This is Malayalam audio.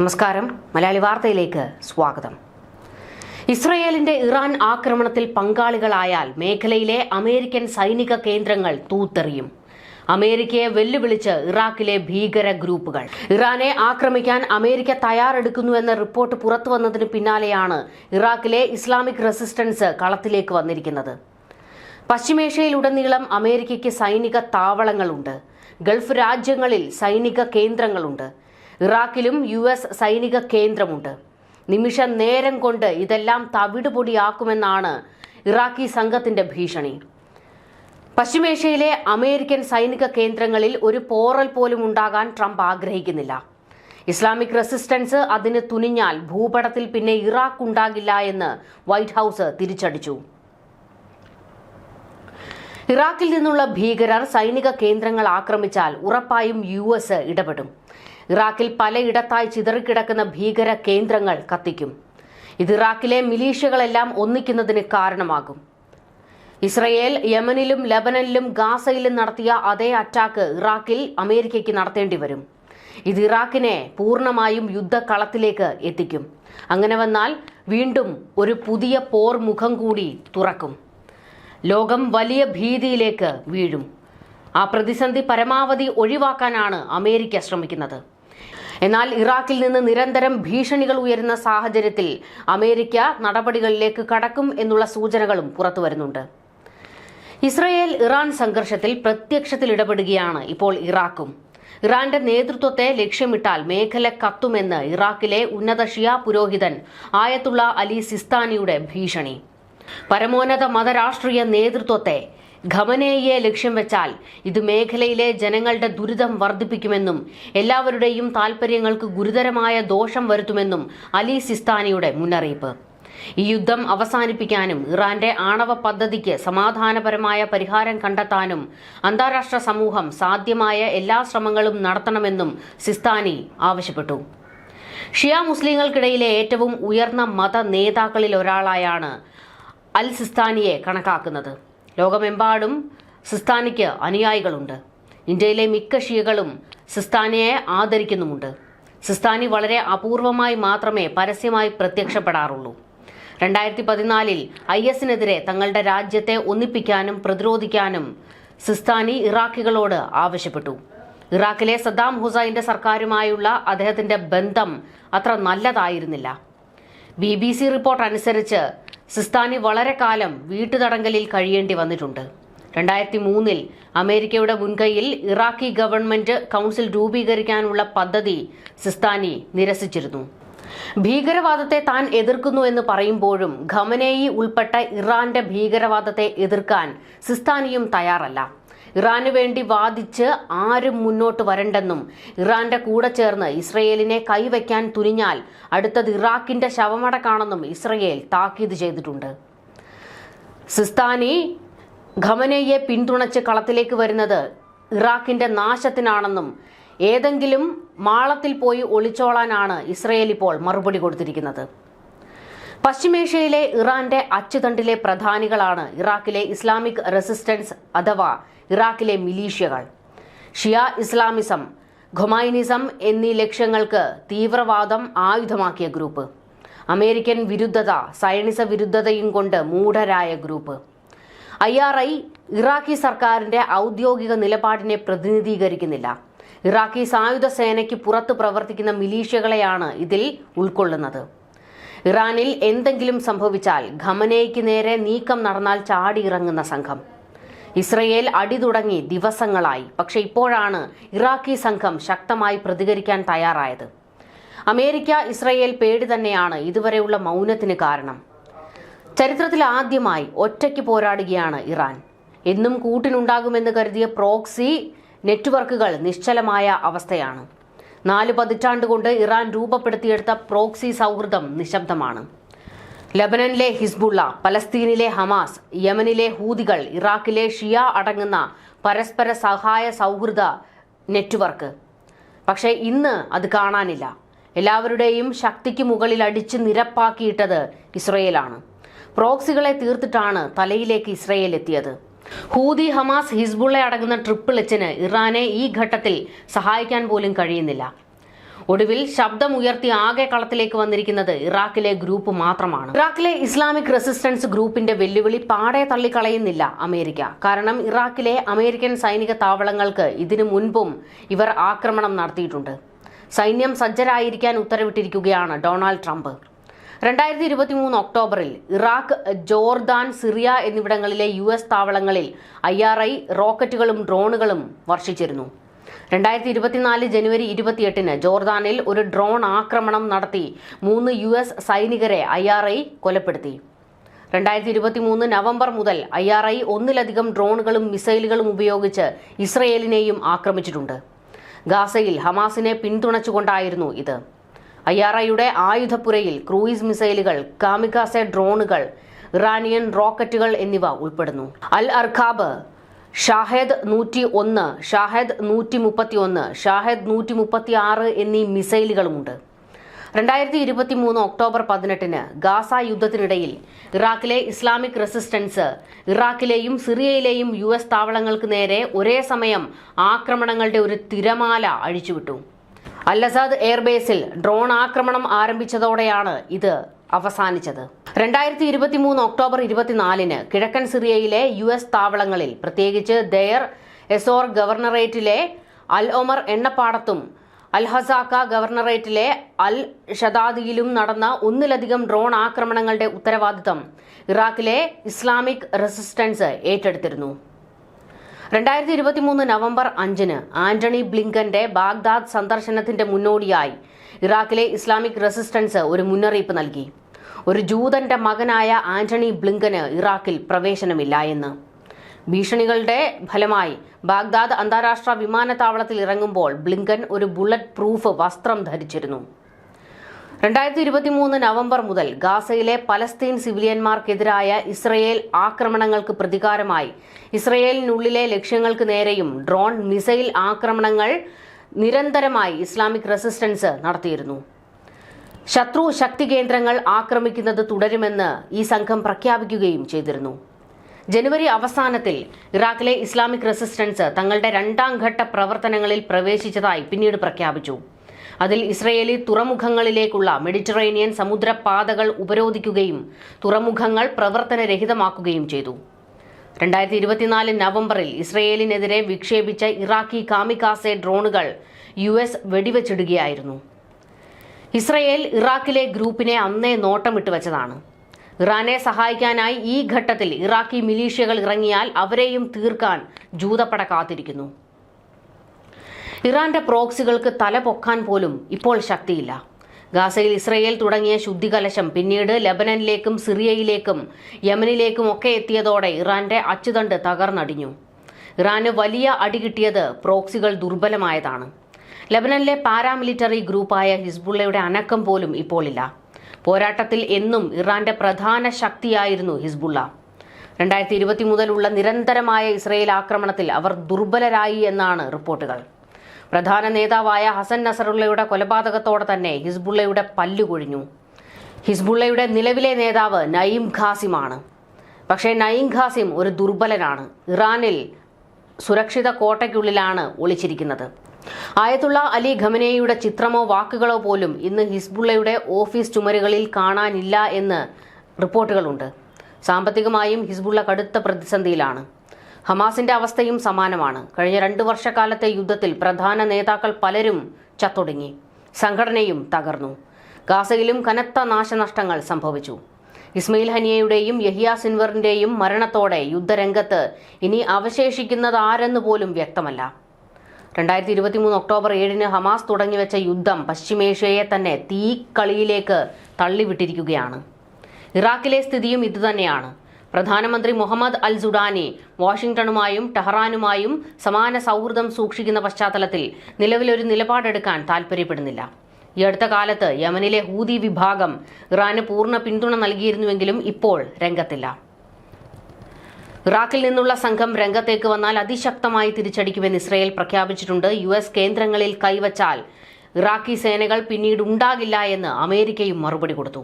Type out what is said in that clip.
നമസ്കാരം. മലയാളി വാർത്തയിലേക്ക് സ്വാഗതം. ഇസ്രയേലിന്റെ ഇറാൻ ആക്രമണത്തിൽ പങ്കാളികളായാൽ മേഖലയിലെ അമേരിക്കൻ സൈനിക കേന്ദ്രങ്ങൾ തൂത്തെറിയും. അമേരിക്കയെ വെല്ലുവിളിച്ച് ഇറാഖിലെ ഭീകര ഗ്രൂപ്പുകൾ. ഇറാനെ ആക്രമിക്കാൻ അമേരിക്ക തയ്യാറെടുക്കുന്നു എന്ന റിപ്പോർട്ട് പുറത്തുവന്നതിന് പിന്നാലെയാണ് ഇറാഖിലെ ഇസ്ലാമിക് റെസിസ്റ്റൻസ് കളത്തിലേക്ക് വന്നിരിക്കുന്നത്. പശ്ചിമേഷ്യയിലുടനീളം അമേരിക്കയ്ക്ക് സൈനിക താവളങ്ങളുണ്ട്. ഗൾഫ് രാജ്യങ്ങളിൽ സൈനിക കേന്ദ്രങ്ങളുണ്ട്. ഇറാഖിലും യു എസ് സൈനിക കേന്ദ്രമുണ്ട്. നിമിഷ നേരം കൊണ്ട് ഇതെല്ലാം തവിടുപൊടിയാക്കുമെന്നാണ് ഇറാഖി സംഘത്തിന്റെ ഭീഷണി. പശ്ചിമേഷ്യയിലെ അമേരിക്കൻ സൈനിക കേന്ദ്രങ്ങളിൽ ഒരു പോറൽ പോലും ഉണ്ടാകാൻ ട്രംപ് ആഗ്രഹിക്കുന്നില്ല. ഇസ്ലാമിക് റെസിസ്റ്റൻസ് അതിന് തുനിഞ്ഞാൽ ഭൂപടത്തിൽ പിന്നെ ഇറാഖ് ഉണ്ടാകില്ല എന്ന് വൈറ്റ് ഹൗസ് തിരിച്ചടിച്ചു. ഇറാഖിൽ നിന്നുള്ള ഭീകരർ സൈനിക കേന്ദ്രങ്ങൾ ആക്രമിച്ചാൽ ഉറപ്പായും യു എസ് ഇടപെടും. ഇറാഖിൽ പലയിടത്തായി ചിതറിക്കിടക്കുന്ന ഭീകര കേന്ദ്രങ്ങൾ കത്തിക്കും. ഇത് ഇറാഖിലെ മിലീഷ്യകളെല്ലാം ഒന്നിക്കുന്നതിന് കാരണമാകും. ഇസ്രയേൽ യമനിലും ലബനനിലും ഗാസയിലും നടത്തിയ അതേ അറ്റാക്ക് ഇറാഖിൽ അമേരിക്കയ്ക്ക് നടത്തേണ്ടി വരും. ഇത് ഇറാഖിനെ പൂർണമായും യുദ്ധക്കളത്തിലേക്ക് എത്തിക്കും. അങ്ങനെ വന്നാൽ വീണ്ടും ഒരു പുതിയ പോർ മുഖം കൂടി തുറക്കും. ലോകം വലിയ ഭീതിയിലേക്ക് വീഴും. ആ പ്രതിസന്ധി പരമാവധി ഒഴിവാക്കാനാണ് അമേരിക്ക ശ്രമിക്കുന്നത്. എന്നാൽ ഇറാഖിൽ നിന്ന് നിരന്തരം ഭീഷണികൾ ഉയരുന്ന സാഹചര്യത്തിൽ അമേരിക്ക നടപടികളിലേക്ക് കടക്കും എന്നുള്ള സൂചനകളും പുറത്തുവരുന്നുണ്ട് ഇസ്രയേൽ ഇറാൻ സംഘർഷത്തിൽ പ്രത്യക്ഷത്തിൽ ഇടപെടുകയാണ് ഇപ്പോൾ ഇറാഖും. ഇറാന്റെ നേതൃത്വത്തെ ലക്ഷ്യമിട്ടാൽ മേഖല കത്തുമെന്ന് ഇറാഖിലെ ഉന്നത ഷിയ പുരോഹിതൻ ആയത്തുള്ള അലി സിസ്താനിയുടെ ഭീഷണി. പരമോന്നത മതരാഷ്ട്രീയ നേതൃത്വത്തെ ഖമനേയെ ലക്ഷ്യം വെച്ചാൽ ഇത് മേഖലയിലെ ജനങ്ങളുടെ ദുരിതം വർദ്ധിപ്പിക്കുമെന്നും എല്ലാവരുടെയും താൽപര്യങ്ങൾക്ക് ഗുരുതരമായ ദോഷം വരുത്തുമെന്നും അലി സിസ്താനിയുടെ മുന്നറിയിപ്പ്. ഈ യുദ്ധം അവസാനിപ്പിക്കാനും ഇറാന്റെ ആണവ പദ്ധതിക്ക് സമാധാനപരമായ പരിഹാരം കണ്ടെത്താനും അന്താരാഷ്ട്ര സമൂഹം സാധ്യമായ എല്ലാ ശ്രമങ്ങളും നടത്തണമെന്നും സിസ്താനി ആവശ്യപ്പെട്ടു. ഷിയ മുസ്ലിങ്ങൾക്കിടയിലെ ഏറ്റവും ഉയർന്ന മത നേതാക്കളിൽ ഒരാളായാണ് അൽ സിസ്താനിയെ കണക്കാക്കുന്നത്. ലോകമെമ്പാടും സിസ്താനിക്ക് അനുയായികളുണ്ട്. ഇന്ത്യയിലെ മിക്ക ഷിയകളും സിസ്താനിയെ ആദരിക്കുന്നുമുണ്ട്. സിസ്താനി വളരെ അപൂർവമായി മാത്രമേ പരസ്യമായി പ്രത്യക്ഷപ്പെടാറുള്ളൂ. രണ്ടായിരത്തി പതിനാലിൽ ഐ എസിനെതിരെ തങ്ങളുടെ രാജ്യത്തെ ഒന്നിപ്പിക്കാനും പ്രതിരോധിക്കാനും സിസ്താനി ഇറാഖികളോട് ആവശ്യപ്പെട്ടു. ഇറാഖിലെ സദ്ദാം ഹുസൈന്റെ സർക്കാരുമായുള്ള അദ്ദേഹത്തിന്റെ ബന്ധം അത്ര നല്ലതായിരുന്നില്ല. ബി ബി സി റിപ്പോർട്ട് അനുസരിച്ച് സിസ്താനി വളരെ കാലം വീട്ടുതടങ്കലിൽ കഴിയേണ്ടി വന്നിട്ടുണ്ട്. രണ്ടായിരത്തി മൂന്നിൽ അമേരിക്കയുടെ മുൻകൈയിൽ ഇറാഖി ഗവൺമെന്റ് കൗൺസിൽ രൂപീകരിക്കാനുള്ള പദ്ധതി സിസ്താനി നിരസിച്ചിരുന്നു. ഭീകരവാദത്തെ താൻ എതിർക്കുന്നു എന്ന് പറയുമ്പോഴും ഖമനേയി ഉൾപ്പെട്ട ഇറാന്റെ ഭീകരവാദത്തെ എതിർക്കാൻ സിസ്താനിയും തയ്യാറല്ല. ഇറാന് വേണ്ടി വാദിച്ച് ആരും മുന്നോട്ട് വരണ്ടെന്നും ഇറാന്റെ കൂടെ ചേർന്ന് ഇസ്രയേലിനെ കൈവയ്ക്കാൻ തുനിഞ്ഞാൽ അടുത്തത് ഇറാഖിന്റെ ശവമടക്കാണെന്നും ഇസ്രയേൽ താക്കീത് ചെയ്തിട്ടുണ്ട്. സിസ്താനി ഖമനയെ പിന്തുണച്ച് കളത്തിലേക്ക് വരുന്നത് ഇറാഖിന്റെ നാശത്തിനാണെന്നും ഏതെങ്കിലും മാളത്തിൽ പോയി ഒളിച്ചോളാനാണ് ഇസ്രയേൽ ഇപ്പോൾ മറുപടി കൊടുത്തിരിക്കുന്നത്. പശ്ചിമേഷ്യയിലെ ഇറാന്റെ അച്ചുതണ്ടിലെ പ്രധാനികളാണ് ഇറാഖിലെ ഇസ്ലാമിക് റെസിസ്റ്റൻസ് അഥവാ ഇറാഖിലെ മിലീഷ്യകൾ. ഷിയ ഇസ്ലാമിസം ഖൊമൈനിസം എന്നീ ലക്ഷ്യങ്ങൾക്ക് തീവ്രവാദം ആയുധമാക്കിയ ഗ്രൂപ്പ്. അമേരിക്കൻ വിരുദ്ധത സയനിസ വിരുദ്ധതയും കൊണ്ട് മൂഢരായ group. I R I Iraqi സർക്കാരിന്റെ ഔദ്യോഗിക നിലപാടിനെ പ്രതിനിധീകരിക്കുന്നില്ല. ഇറാഖി സായുധ സേനയ്ക്ക് പുറത്ത് പ്രവർത്തിക്കുന്ന മിലീഷ്യകളെയാണ് ഇതിൽ ഉൾക്കൊള്ളുന്നത്. ഇറാനിൽ എന്തെങ്കിലും സംഭവിച്ചാൽ ഖമനയ്ക്ക് നേരെ നീക്കം നടന്നാൽ ചാടിയിറങ്ങുന്ന സംഘം. ഇസ്രയേൽ അടി തുടങ്ങി ദിവസങ്ങളായി. പക്ഷേ ഇപ്പോഴാണ് ഇറാഖി സംഘം ശക്തമായി പ്രതികരിക്കാൻ തയ്യാറായത്. അമേരിക്ക ഇസ്രയേൽ പേടി തന്നെയാണ് ഇതുവരെയുള്ള മൗനത്തിന് കാരണം. ചരിത്രത്തിൽ ആദ്യമായി ഒറ്റയ്ക്ക് പോരാടുകയാണ് ഇറാൻ. എന്നും കൂട്ടിനുണ്ടാകുമെന്ന് കരുതിയ പ്രോക്സി നെറ്റ്വർക്കുകൾ നിശ്ചലമായ അവസ്ഥയാണ്. നാല് പതിറ്റാണ്ട് കൊണ്ട് ഇറാൻ രൂപപ്പെടുത്തിയെടുത്ത പ്രോക്സി സൗഹൃദം നിശബ്ദമാണ്. ലബനനിലെ ഹിസ്ബുള്ള പലസ്തീനിലെ ഹമാസ് യമനിലെ ഹൂതികൾ ഇറാഖിലെ ഷിയ അടങ്ങുന്ന പരസ്പര സഹായ സൗഹൃദ നെറ്റ്വർക്ക്. പക്ഷേ ഇന്ന് അത് കാണാനില്ല. എല്ലാവരുടെയും ശക്തിക്ക് മുകളിൽ അടിച്ച് നിരപ്പാക്കിയിട്ടത് ഇസ്രയേലാണ്. പ്രോക്സികളെ തീർത്തിട്ടാണ് തലയിലേക്ക് ഇസ്രയേൽ എത്തിയത്. ഹൂതി ഹമാസ് ഹിസ്ബുള്ള അടങ്ങുന്ന ട്രിപ്പിൾ എച്ചിന് ഇറാനെ ഈ ഘട്ടത്തിൽ സഹായിക്കാൻ പോലും കഴിയുന്നില്ല. ഒടുവിൽ ശബ്ദം ഉയർത്തി ആകെ കളത്തിലേക്ക് വന്നിരിക്കുന്നത് ഇറാഖിലെ ഗ്രൂപ്പ് മാത്രമാണ്. ഇറാഖിലെ ഇസ്ലാമിക് റെസിസ്റ്റൻസ് ഗ്രൂപ്പിന്റെ വെല്ലുവിളി പാടെ തള്ളിക്കളയുന്നില്ല അമേരിക്ക. കാരണം ഇറാഖിലെ അമേരിക്കൻ സൈനിക താവളങ്ങൾക്ക് ഇതിനു മുൻപും ഇവർ ആക്രമണം നടത്തിയിട്ടുണ്ട്. സൈന്യം സജ്ജരായിരിക്കാൻ ഉത്തരവിട്ടിരിക്കുകയാണ് ഡൊണാൾഡ് ട്രംപ്. രണ്ടായിരത്തി ഇരുപത്തി മൂന്ന് ഒക്ടോബറിൽ ഇറാഖ് ജോർദാൻ സിറിയ എന്നിവിടങ്ങളിലെ യു എസ് താവളങ്ങളിൽ ഐ ആർ ഐ റോക്കറ്റുകളും ഡ്രോണുകളും വർഷിച്ചിരുന്നു. രണ്ടായിരത്തി ഇരുപത്തിനാല് ജനുവരി ഇരുപത്തിയെട്ടിന് ജോർദാനിൽ ഒരു ഡ്രോൺ ആക്രമണം നടത്തി മൂന്ന് യു എസ് സൈനികരെ ഐ ആർ ഐ കൊലപ്പെടുത്തി. രണ്ടായിരത്തി ഇരുപത്തി മൂന്ന് നവംബർ മുതൽ ഐ ആർ ഐ ഒന്നിലധികം ഡ്രോണുകളും മിസൈലുകളും ഉപയോഗിച്ച് ഇസ്രയേലിനെയും ആക്രമിച്ചിട്ടുണ്ട്. ഗാസയിൽ ഹമാസിനെ പിന്തുണച്ചുകൊണ്ടായിരുന്നു ഇത്. ഐ ആർ ഐയുടെ ആയുധപ്പുരയിൽ ക്രൂയിസ് മിസൈലുകൾ കാമികാസെ ഡ്രോണുകൾ ഇറാനിയൻ റോക്കറ്റുകൾ എന്നിവ ഉൾപ്പെടുന്നു. അൽ അർഖാബ് ഷാഹേദ് നൂറ്റി ഒന്ന് ഷാഹേദ് നൂറ്റി മുപ്പത്തി ഒന്ന് ഷാഹേദ് നൂറ്റി മുപ്പത്തി ആറ് എന്നീ മിസൈലുകളുമുണ്ട്. രണ്ടായിരത്തി ഇരുപത്തി മൂന്ന് ഒക്ടോബർ പതിനെട്ടിന് ഗാസ യുദ്ധത്തിനിടയിൽ ഇറാഖിലെ ഇസ്ലാമിക് റെസിസ്റ്റൻസ് ഇറാഖിലെയും സിറിയയിലെയും യു എസ് താവളങ്ങൾക്ക് നേരെ ഒരേ സമയം ആക്രമണങ്ങളുടെ ഒരു തിരമാല അഴിച്ചുവിട്ടു. അല്ലസാദ് എയർബേസിൽ ഡ്രോൺ ആക്രമണം ആരംഭിച്ചതോടെയാണ് ഇത് അവസാനിച്ചത്. രണ്ടായിരത്തി ഇരുപത്തി മൂന്ന് ഒക്ടോബർ ഇരുപത്തിനാലിന് കിഴക്കൻ സിറിയയിലെ യു എസ് താവളങ്ങളിൽ പ്രത്യേകിച്ച് there എസോർ ഗവർണറേറ്റിലെ Al Omar എണ്ണപ്പാടത്തും Al Hasakah ഗവർണറേറ്റിലെ അൽ ഷദാദിയിലും നടന്ന ഒന്നിലധികം ഡ്രോൺ ആക്രമണങ്ങളുടെ ഉത്തരവാദിത്തം ഇറാഖിലെ ഇസ്ലാമിക് റെസിസ്റ്റൻസ് ഏറ്റെടുത്തിരുന്നു. രണ്ടായിരത്തി ഇരുപത്തി മൂന്ന് നവംബർ അഞ്ചിന് ആന്റണി ബ്ലിങ്കന്റെ ബാഗ്ദാദ് സന്ദർശനത്തിന്റെ മുന്നോടിയായി ഇറാഖിലെ ഇസ്ലാമിക് റെസിസ്റ്റൻസ് ഒരു മുന്നറിയിപ്പ് നൽകി. ഒരു ജൂതന്റെ മകനായ ആന്റണി ബ്ലിങ്കന് ഇറാഖിൽ പ്രവേശനമില്ല എന്ന്. ഭീഷണികളുടെ ഫലമായി ബാഗ്ദാദ് അന്താരാഷ്ട്ര വിമാനത്താവളത്തിൽ ഇറങ്ങുമ്പോൾ ബ്ലിങ്കൻ ഒരു ബുള്ളറ്റ് പ്രൂഫ് വസ്ത്രം ധരിച്ചിരുന്നു. രണ്ടായിരത്തി ഇരുപത്തി മൂന്ന് നവംബർ മുതൽ ഗാസയിലെ പലസ്തീൻ സിവിലിയന്മാർക്കെതിരായ ഇസ്രയേൽ ആക്രമണങ്ങൾക്ക് പ്രതികാരമായി. ഇസ്രയേലിനുള്ളിലെ ലക്ഷ്യങ്ങൾക്ക് നേരെയും ഡ്രോൺ മിസൈൽ ആക്രമണങ്ങൾ നിരന്തരമായി ഇസ്ലാമിക് റെസിസ്റ്റൻസ് നടത്തിയിരുന്നു. ശത്രു ശക്തി കേന്ദ്രങ്ങൾ ആക്രമിക്കുന്നത് തുടരുമെന്ന് ഈ സംഘം പ്രഖ്യാപിക്കുകയും ചെയ്തിരുന്നു. ജനുവരി അവസാനത്തിൽ ഇറാഖിലെ ഇസ്ലാമിക് റെസിസ്റ്റൻസ് തങ്ങളുടെ രണ്ടാം ഘട്ട പ്രവർത്തനങ്ങളിൽ പ്രവേശിച്ചതായി പിന്നീട് പ്രഖ്യാപിച്ചു. അതിൽ ഇസ്രയേലി തുറമുഖങ്ങളിലേക്കുള്ള മെഡിറ്ററേനിയൻ സമുദ്രപാതകൾ ഉപരോധിക്കുകയും തുറമുഖങ്ങൾ പ്രവർത്തനരഹിതമാക്കുകയും ചെയ്തു. രണ്ടായിരത്തി ഇരുപത്തിനാല് നവംബറിൽ ഇസ്രയേലിനെതിരെ വിക്ഷേപിച്ച ഇറാഖി കാമികാസെ ഡ്രോണുകൾ യു എസ് വെടിവെച്ചിടുകയായിരുന്നു. ഇസ്രയേൽ ഇറാഖിലെ ഗ്രൂപ്പിനെ അന്നേ നോട്ടമിട്ട് വെച്ചതാണ്. ഇറാനെ സഹായിക്കാനായി ഈ ഘട്ടത്തിൽ ഇറാഖി മിലീഷ്യകൾ ഇറങ്ങിയാൽ അവരെയും തീർക്കാൻ ജൂതപ്പട കാത്തിരിക്കുന്നു. ഇറാന്റെ പ്രോക്സികൾക്ക് തല പൊക്കാൻ പോലും ഇപ്പോൾ ശക്തിയില്ല. ഗാസയിൽ ഇസ്രയേൽ തുടങ്ങിയ ശുദ്ധികലശം പിന്നീട് ലബനനിലേക്കും സിറിയയിലേക്കും യമനിലേക്കും ഒക്കെ എത്തിയതോടെ ഇറാന്റെ അച്ചുതണ്ട് തകർന്നടിഞ്ഞു. ഇറാന് വലിയ അടി കിട്ടിയത് പ്രോക്സികൾ ദുർബലമായതാണ്. ലബനനിലെ പാരാമിലിറ്ററി ഗ്രൂപ്പായ ഹിസ്ബുള്ളയുടെ അനക്കം പോലും ഇപ്പോളില്ല. പോരാട്ടത്തിൽ എന്നും ഇറാന്റെ പ്രധാന ശക്തിയായിരുന്നു ഹിസ്ബുള്ള. രണ്ടായിരത്തി ഇരുപത്തി മുതലുള്ള നിരന്തരമായ ഇസ്രയേൽ ആക്രമണത്തിൽ അവർ ദുർബലരായി എന്നാണ് റിപ്പോർട്ടുകൾ. പ്രധാന നേതാവായ ഹസൻ നസറുള്ളയുടെ കൊലപാതകത്തോടെ തന്നെ ഹിസ്ബുള്ളയുടെ പല്ലുകൊഴിഞ്ഞു ഹിസ്ബുള്ളയുടെ നിലവിലെ നേതാവ് നയീം ഖാസിമാണ്. പക്ഷേ നയീം ഖാസിം ഒരു ദുർബലനാണ്. ഇറാനിൽ സുരക്ഷിത കോട്ടയ്ക്കുള്ളിലാണ് ഒളിച്ചിരിക്കുന്നത്. ആയത്തുള്ള അലി ഖമനേയുടെ ചിത്രമോ വാക്കുകളോ പോലും ഇന്ന് ഹിസ്ബുള്ളയുടെ ഓഫീസ് ചുമരുകളിൽ കാണാനില്ല എന്ന് റിപ്പോർട്ടുകളുണ്ട്. സാമ്പത്തികമായും ഹിസ്ബുള്ള കടുത്ത പ്രതിസന്ധിയിലാണ്. ഹമാസിന്റെ അവസ്ഥയും സമാനമാണ്. കഴിഞ്ഞ രണ്ടു വർഷക്കാലത്തെ യുദ്ധത്തിൽ പ്രധാന നേതാക്കൾ പലരും ചത്തൊടുങ്ങി. സംഘടനയും തകർന്നു. ഗാസയിലും കനത്ത നാശനഷ്ടങ്ങൾ സംഭവിച്ചു. ഇസ്മയിൽ ഹനിയയുടെയും യഹിയ സിൻവറിന്റെയും മരണത്തോടെ യുദ്ധരംഗത്ത് ഇനി അവശേഷിക്കുന്നത് ആരെന്ന് പോലും വ്യക്തമല്ല. രണ്ടായിരത്തി ഇരുപത്തി മൂന്ന് ഒക്ടോബർ ഏഴിന് ഹമാസ് തുടങ്ങിവെച്ച യുദ്ധം പശ്ചിമേഷ്യയെ തന്നെ തീക്കളിയിലേക്ക് തള്ളിവിട്ടിരിക്കുകയാണ്. ഇറാഖിലെ സ്ഥിതിയും ഇതുതന്നെയാണ്. പ്രധാനമന്ത്രി മുഹമ്മദ് അൽ സുഡാനി വാഷിംഗ്ടണുമായും ടെഹ്റാനുമായും സമാന സൗഹൃദം സൂക്ഷിക്കുന്ന പശ്ചാത്തലത്തിൽ നിലവിലൊരു നിലപാടെടുക്കാൻ താൽപ്പര്യപ്പെടുന്നില്ല ഈ അടുത്ത കാലത്ത് യമനിലെ ഹൂതി വിഭാഗം ഇറാന് പൂർണ പിന്തുണ നൽകിയിരുന്നുവെങ്കിലും ഇപ്പോൾ രംഗത്തില്ല. ഇറാഖിൽ നിന്നുള്ള സംഘം രംഗത്തേക്ക് വന്നാൽ അതിശക്തമായി തിരിച്ചടിക്കുമെന്ന് ഇസ്രയേൽ പ്രഖ്യാപിച്ചിട്ടുണ്ട്. യു എസ് കേന്ദ്രങ്ങളിൽ കൈവച്ചാൽ ഇറാഖി സേനകൾ പിന്നീട് ഉണ്ടാകില്ല എന്ന് അമേരിക്കയും മറുപടി കൊടുത്തു.